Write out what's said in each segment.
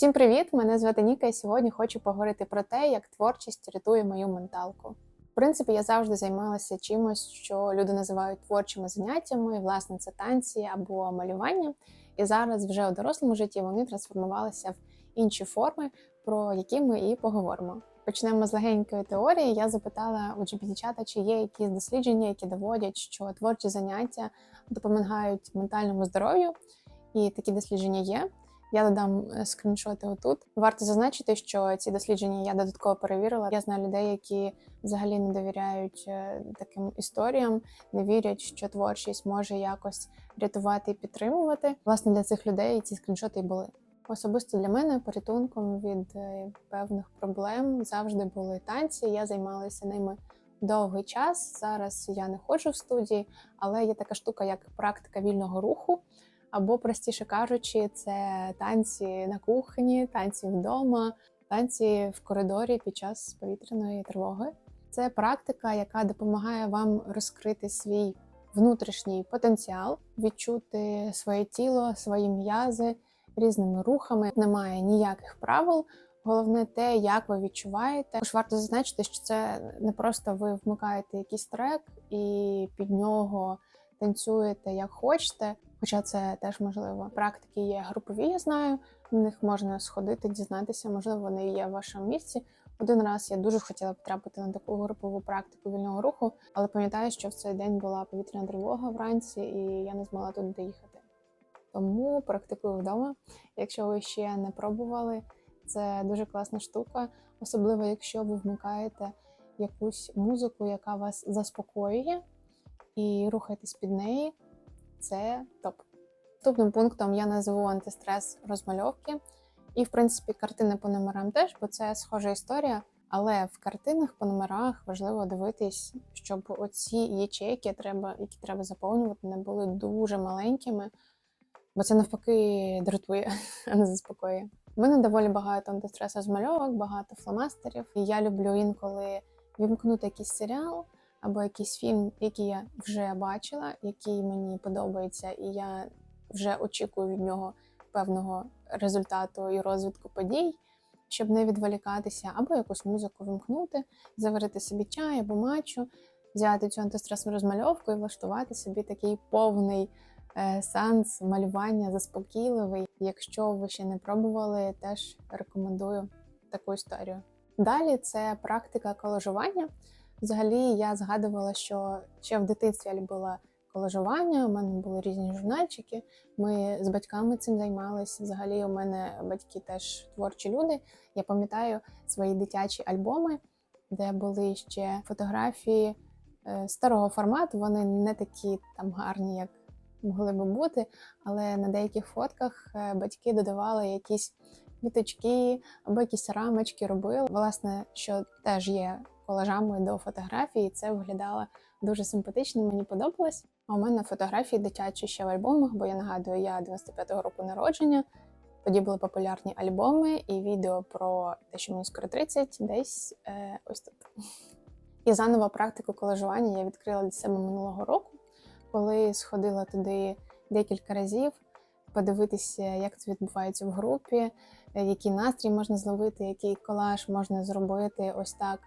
Всім привіт! Мене звати Ніка, і сьогодні хочу поговорити про те, як творчість рятує мою менталку. В принципі, я завжди займалася чимось, що люди називають творчими заняттями, власне, це танці або малювання. І зараз, вже у дорослому житті, вони трансформувалися в інші форми, про які ми і поговоримо. Почнемо з легенької теорії. Я запитала у GPT-чата, чи є якісь дослідження, які доводять, що творчі заняття допомагають ментальному здоров'ю, і такі дослідження є. Я додам е, скріншоти отут. Варто зазначити, що ці дослідження я додатково перевірила. Я знаю людей, які взагалі не довіряють е, таким історіям, не вірять, що творчість може якось рятувати і підтримувати. Власне, для цих людей ці скріншоти і були. Особисто для мене порятунком від е, певних проблем завжди були танці. Я займалася ними довгий час. Зараз я не ходжу в студії, але є така штука, як практика вільного руху. Або, простіше кажучи, це танці на кухні, танці вдома, танці в коридорі під час повітряної тривоги. Це практика, яка допомагає вам розкрити свій внутрішній потенціал, відчути своє тіло, свої м'язи різними рухами. Немає ніяких правил. Головне те, як ви відчуваєте. Також варто зазначити, що це не просто ви вмикаєте якийсь трек і під нього танцюєте як хочете. Хоча це теж можливо. Практики є групові, я знаю. На них можна сходити, дізнатися, можливо, вони є в вашому місці. Один раз я дуже хотіла потрапити на таку групову практику вільного руху, але пам'ятаю, що в цей день була повітряна тривога вранці, і я не змогла туди доїхати. Тому практикую вдома. Якщо ви ще не пробували, це дуже класна штука, особливо якщо ви вмикаєте якусь музику, яка вас заспокоює, і рухаєтесь під неї це топ. Наступним пунктом я назву антистрес розмальовки. І, в принципі, картини по номерам теж, бо це схожа історія. Але в картинах по номерах важливо дивитись, щоб оці ячейки, треба, які треба заповнювати, не були дуже маленькими, бо це навпаки дратує, а не заспокоює. У мене доволі багато антистрес розмальовок, багато фломастерів. І я люблю інколи вімкнути якийсь серіал або якийсь фільм, який я вже бачила, який мені подобається, і я вже очікую від нього певного результату і розвитку подій, щоб не відволікатися, або якусь музику вимкнути, заварити собі чай або матчу, взяти цю антистресну розмальовку і влаштувати собі такий повний е, сеанс малювання заспокійливий. Якщо ви ще не пробували, теж рекомендую таку історію. Далі це практика колажування. Взагалі я згадувала, що ще в дитинстві я любила колажування. У мене були різні журнальчики. Ми з батьками цим займалися. Взагалі, у мене батьки теж творчі люди. Я пам'ятаю свої дитячі альбоми, де були ще фотографії е, старого формату. Вони не такі там гарні, як могли би бути. Але на деяких фотках е, батьки додавали якісь квіточки або якісь рамочки робили. Власне, що теж є колажами до фотографії, це виглядало дуже симпатично. Мені подобалось. А у мене фотографії дитячі ще в альбомах, бо я нагадую, я 95-го року народження. Тоді були популярні альбоми і відео про те, що мені скоро 30, десь е, ось тут. І заново практику колажування я відкрила для себе минулого року, коли сходила туди декілька разів, подивитися, як це відбувається в групі, е, який настрій можна зловити, який колаж можна зробити ось так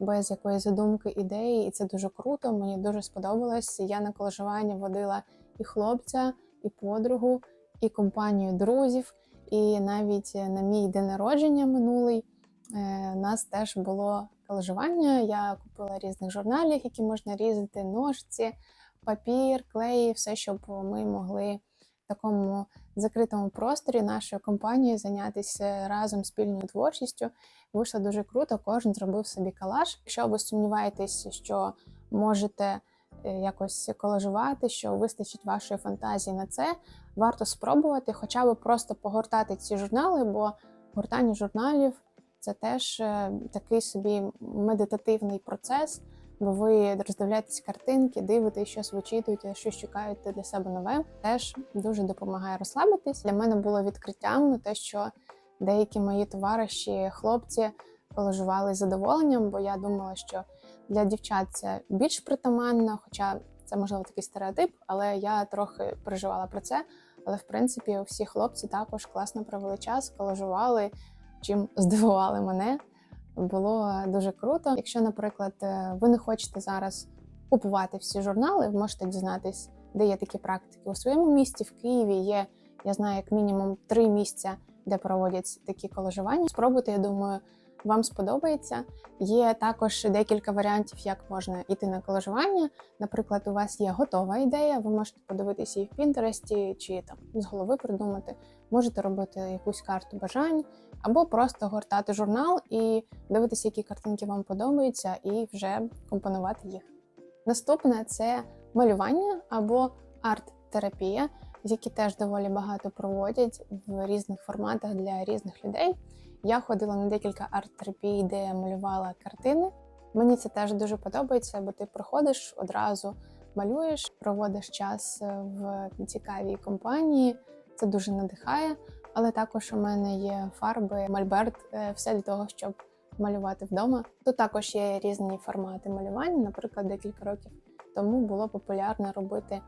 без якоїсь задумки ідеї, і це дуже круто. Мені дуже сподобалось. Я на колажування водила і хлопця, і подругу, і компанію друзів. І навіть на мій день народження минулий е, у нас теж було колажування. Я купила різних журналів, які можна різати, ножці, папір, клей, все, щоб ми могли такому закритому просторі нашої компанії зайнятися разом спільною творчістю. Вийшло дуже круто, кожен зробив собі калаш. Якщо ви сумніваєтесь, що можете е, якось колажувати, що вистачить вашої фантазії на це, варто спробувати, хоча б просто погортати ці журнали, бо гортання журналів це теж е, такий собі медитативний процес бо ви роздивляєтесь картинки, дивитесь, щось вичитуєте, щось шукаєте для себе нове. Теж дуже допомагає розслабитись. Для мене було відкриттям те, що деякі мої товариші, хлопці колажували з задоволенням, бо я думала, що для дівчат це більш притаманно, хоча це можливо такий стереотип, але я трохи переживала про це. Але в принципі всі хлопці також класно провели час, колажували, чим здивували мене. Було дуже круто. Якщо, наприклад, е, ви не хочете зараз купувати всі журнали, ви можете дізнатись, де є такі практики. У своєму місті в Києві є, я знаю, як мінімум три місця, де проводять такі колажування. Спробуйте, я думаю, вам сподобається. Є також декілька варіантів, як можна йти на колажування. Наприклад, у вас є готова ідея, ви можете подивитися її в Пінтересті чи там з голови придумати. Можете робити якусь карту бажань, або просто гортати журнал і дивитися, які картинки вам подобаються, і вже компонувати їх. Наступне це малювання або арт-терапія, які теж доволі багато проводять в різних форматах для різних людей. Я ходила на декілька арт-терапій, де я малювала картини. Мені це теж дуже подобається, бо ти приходиш одразу малюєш, проводиш час е, в цікавій компанії. Це дуже надихає. Але також у мене є фарби, мольберт, е, все для того, щоб малювати вдома. Тут також є різні формати малювання. Наприклад, декілька років тому було популярно робити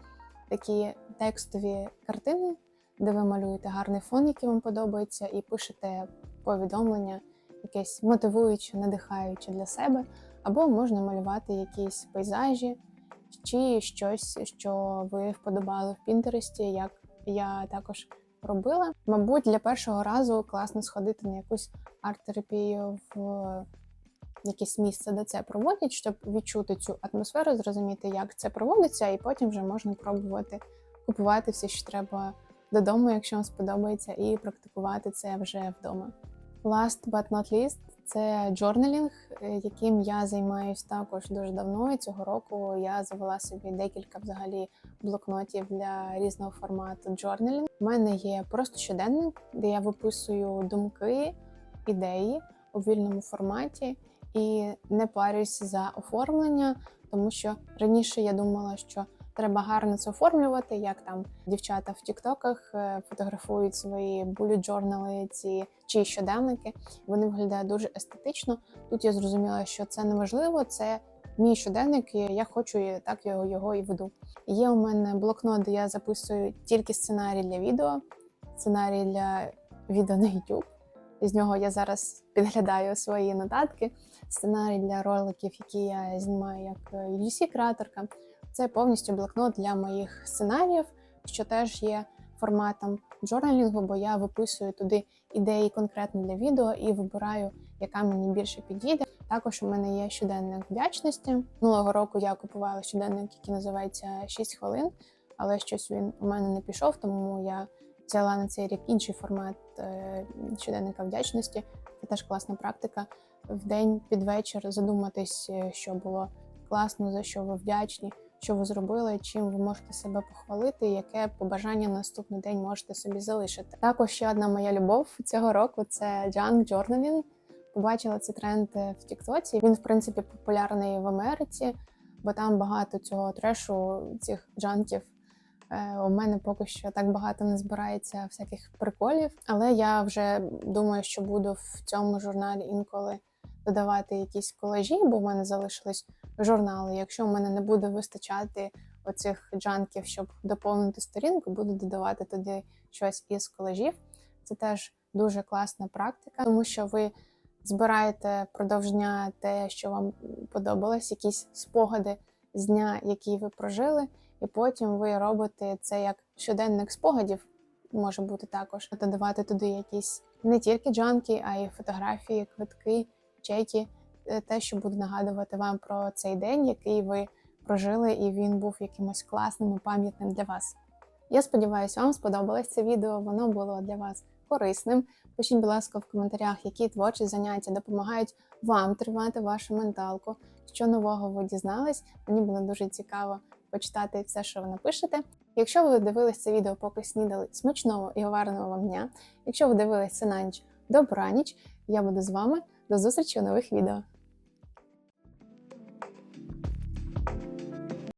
такі текстові картини, де ви малюєте гарний фон, який вам подобається, і пишете повідомлення, якесь мотивуюче, надихаюче для себе, або можна малювати якісь пейзажі чи щось, що ви вподобали в Пінтересті, як я також робила. Мабуть, для першого разу класно сходити на якусь арт-терапію в якесь місце, де це проводять, щоб відчути цю атмосферу, зрозуміти, як це проводиться, і потім вже можна пробувати купувати все, що треба додому, якщо вам сподобається, і практикувати це вже вдома. Last but not least – це джорнелінг, е, яким я займаюсь також дуже давно. І цього року я завела собі декілька взагалі блокнотів для різного формату джорнелінг. У мене є просто щоденник, де я виписую думки, ідеї у вільному форматі і не парюсь за оформлення, тому що раніше я думала, що треба гарно це оформлювати, як там дівчата в тіктоках е, фотографують свої буліт джорнали ці чи щоденники. Вони виглядають дуже естетично. Тут я зрозуміла, що це неможливо, це мій щоденник, я хочу і так його, його і веду. Є у мене блокнот, де я записую тільки сценарій для відео, сценарій для відео на YouTube. З нього я зараз підглядаю свої нотатки, сценарій для роликів, які я знімаю як UGC-креаторка. Це повністю блокнот для моїх сценаріїв, що теж є форматом джорналінгу, бо я виписую туди ідеї конкретно для відео і вибираю, яка мені більше підійде. Також у мене є щоденник вдячності. Минулого року я купувала щоденник, який називається 6 хвилин, але щось він у мене не пішов, тому я взяла на цей рік інший формат е, щоденника вдячності. Це теж класна практика. В день під вечір задуматись, е, що було класно, за що ви вдячні, що ви зробили, чим ви можете себе похвалити, яке побажання на наступний день можете собі залишити. Також ще одна моя любов цього року це junk journaling. Побачила цей тренд е, в Тіктоці. Він, в принципі, популярний в Америці, бо там багато цього трешу, цих джанків. Е, У мене поки що так багато не збирається всяких приколів, але я вже думаю, що буду в цьому журналі інколи додавати якісь колажі, бо в мене залишились журнали. Якщо в мене не буде вистачати оцих джанків, щоб доповнити сторінку, буду додавати туди щось із колажів. Це теж дуже класна практика, тому що ви збираєте впродовж дня те, що вам подобалось, якісь спогади з дня, який ви прожили, і потім ви робите це як щоденник спогадів. Може бути також додавати туди якісь не тільки джанки, а й фотографії, квитки, чеки, е, те, що буде нагадувати вам про цей день, який ви прожили, і він був якимось класним і пам'ятним для вас. Я сподіваюся, вам сподобалось це відео, воно було для вас корисним. Пишіть, будь ласка, в коментарях, які творчі заняття допомагають вам тримати вашу менталку, що нового ви дізнались. Мені було дуже цікаво почитати все, що ви напишете. Якщо ви дивились це відео, поки снідали смачного і гарного вам дня. Якщо ви дивились це на ніч добраніч, я буду з вами. До зустрічі у нових відео.